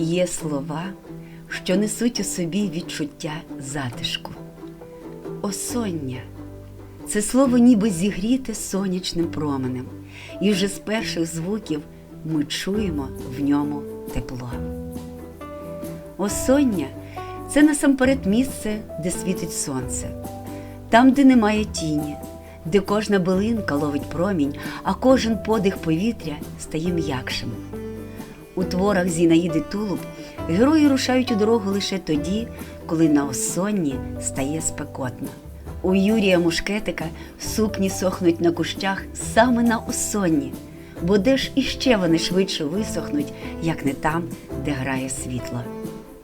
Є слова, що несуть у собі відчуття затишку. Осоння це слово ніби зігріте сонячним променем, і вже з перших звуків ми чуємо в ньому тепло. Осоння це насамперед місце, де світить сонце, там, де немає тіні, де кожна билинка ловить промінь, а кожен подих повітря стає м'якшим. У творах Зінаїди Тулуб герої рушають у дорогу лише тоді, коли на осонні стає спекотно. У Юрія Мушкетика сукні сохнуть на кущах саме на осонні, бо де ж іще вони швидше висохнуть, як не там, де грає світло.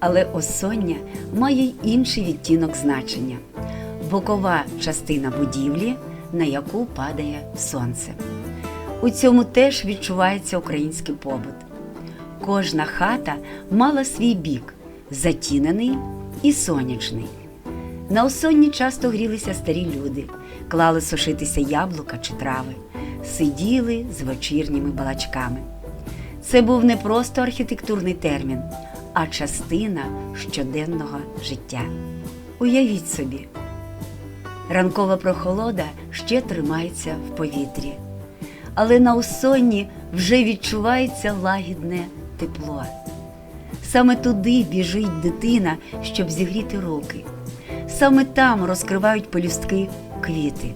Але осоння має й інший відтінок значення бокова частина будівлі, на яку падає сонце. У цьому теж відчувається український побут. Кожна хата мала свій бік затінений і сонячний. На осонні часто грілися старі люди, клали сушитися яблука чи трави, сиділи з вечірніми балачками. Це був не просто архітектурний термін, а частина щоденного життя. Уявіть собі, ранкова прохолода ще тримається в повітрі, але на осонні вже відчувається лагідне тепло. Саме туди біжить дитина, щоб зігріти руки. Саме там розкривають пелюстки квіти.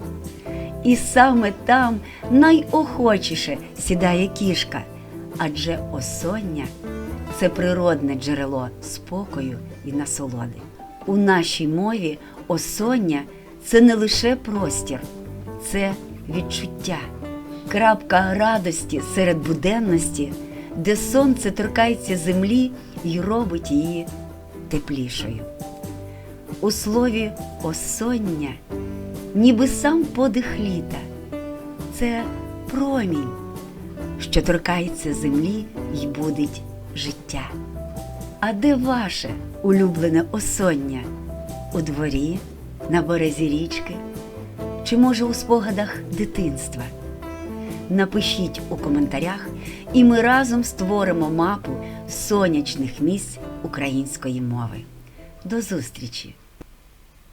І саме там найохочіше сідає кішка, адже осоння це природне джерело спокою і насолоди. У нашій мові осоння це не лише простір, це відчуття, крапка радості серед буденності, де сонце торкається землі і робить її теплішою. У слові осоння, ніби сам подих літа, це промінь, що торкається землі й будить життя. А де ваше улюблене осоння? У дворі, на березі річки, чи може у спогадах дитинства? Напишіть у коментарях, і ми разом створимо мапу сонячних місць української мови. До зустрічі!